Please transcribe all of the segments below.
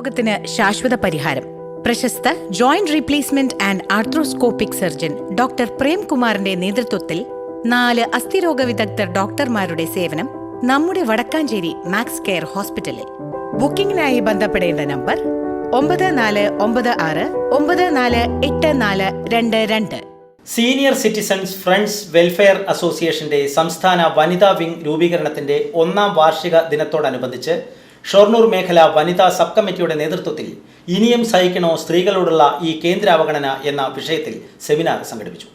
രോഗത്തിന് ശാശ്വത പരിഹാരം. പ്രശസ്ത joint replacement and arthroscopic surgeon doctor പ്രേംകുമാറിന്റെ നേതൃത്വത്തിൽ നാല് അസ്ഥിരോഗ വിദഗ്ധർ ഡോക്ടർമാരുടെ സേവനം നമ്മുടെ വടക്കാഞ്ചേരി മാക്സ് കെയർ ഹോസ്പിറ്റലിൽ. ബുക്കിംഗിനായി ബന്ധപ്പെടേണ്ട നമ്പർ ഒമ്പത് നാല് ഒമ്പത് ആറ് ഒമ്പത് നാല് എട്ട് നാല് രണ്ട് രണ്ട്. സീനിയർ സിറ്റിസൺസ് ഫ്രണ്ട്സ് വെൽഫെയർ അസോസിയേഷന്റെ സംസ്ഥാന വനിതാ വിംഗ് രൂപീകരണത്തിന്റെ ഒന്നാം വാർഷിക ദിനത്തോടനുബന്ധിച്ച് ഷൊർണൂർ മേഖല വനിതാ സബ് കമ്മിറ്റിയുടെ നേതൃത്വത്തിൽ ഇനിയും സഹിക്കണോ സ്ത്രീകളോടുള്ള ഈ കേന്ദ്ര അവഗണന എന്ന വിഷയത്തിൽ സെമിനാർ സംഘടിപ്പിച്ചു.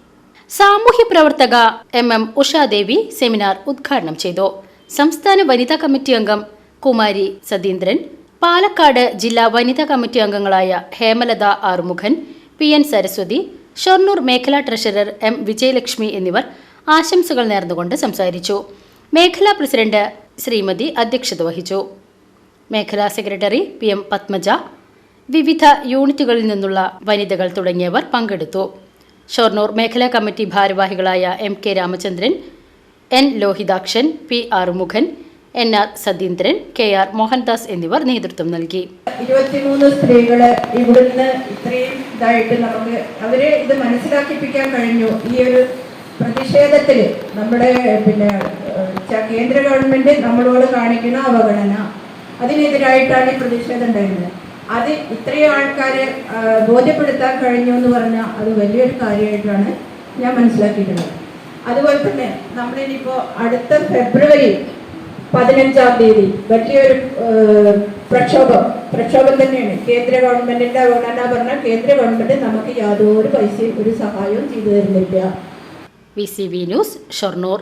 സാമൂഹ്യ പ്രവർത്തക എം എം ഉഷാദേവി സെമിനാർ ഉദ്ഘാടനം ചെയ്തു. സംസ്ഥാന വനിതാ കമ്മിറ്റി അംഗം കുമാരി സതീന്ദ്രൻ പാലക്കാട് ജില്ലാ വനിതാ കമ്മിറ്റി അംഗങ്ങളായ ഹേമലത ആറുമുഖൻ പി എൻ സരസ്വതി ഷൊർണൂർ മേഖലാ ട്രഷറർ എം വിജയലക്ഷ്മി എന്നിവർ ആശംസകൾ നേർന്നുകൊണ്ട് സംസാരിച്ചു. മേഖലാ പ്രസിഡന്റ് ശ്രീമതി അധ്യക്ഷത വഹിച്ചു. മേഖലാ സെക്രട്ടറി പി എം പത്മജ വിവിധ യൂണിറ്റുകളിൽ നിന്നുള്ള വനിതകൾ തുടങ്ങിയവർ പങ്കെടുത്തു. ഷൊർണൂർ മേഖലാ കമ്മിറ്റി ഭാരവാഹികളായ M K Ramachandran N Lohithakshan P R Arumughan N R Sathindran K R Mohandas എന്നിവർ നേതൃത്വം നൽകി. ഇരുപത്തിമൂന്ന് സ്ത്രീകൾ ഇവിടുന്ന് ഇത്രയും ഇതായിട്ട് നമുക്ക് അവരെ ഇത് മനസ്സിലാക്കിപ്പിക്കാൻ കഴിഞ്ഞു. ഈ ഒരു പ്രതിഷേധത്തിൽ നമ്മുടെ പിന്നെ കേന്ദ്ര ഗവൺമെന്റ് നമ്മളോട് കാണിക്കുന്ന അവഗണന. അതിനെതിരായിട്ടാണ് ഈ പ്രതിഷേധം ഉണ്ടായിരുന്നത്. അത് ഇത്രയും ആൾക്കാരെ ബോധ്യപ്പെടുത്താൻ കഴിഞ്ഞു എന്ന് പറഞ്ഞാൽ അത് വലിയൊരു കാര്യമായിട്ടാണ് ഞാൻ മനസ്സിലാക്കിയിട്ടുള്ളത്. അതുപോലെ തന്നെ നമ്മളിനിപ്പോ അടുത്ത ഫെബ്രുവരി പതിനഞ്ചാം തീയതി വലിയൊരു പ്രക്ഷോഭം. പ്രക്ഷോഭം തന്നെയാണ്. കേന്ദ്ര ഗവൺമെന്റിന്റെ അവഗണന പറഞ്ഞാൽ കേന്ദ്ര ഗവൺമെന്റ് നമുക്ക് യാതൊരു പൈസയും ഒരു സഹായവും ചെയ്തു തരുന്നില്ല. V C V news Shoranur.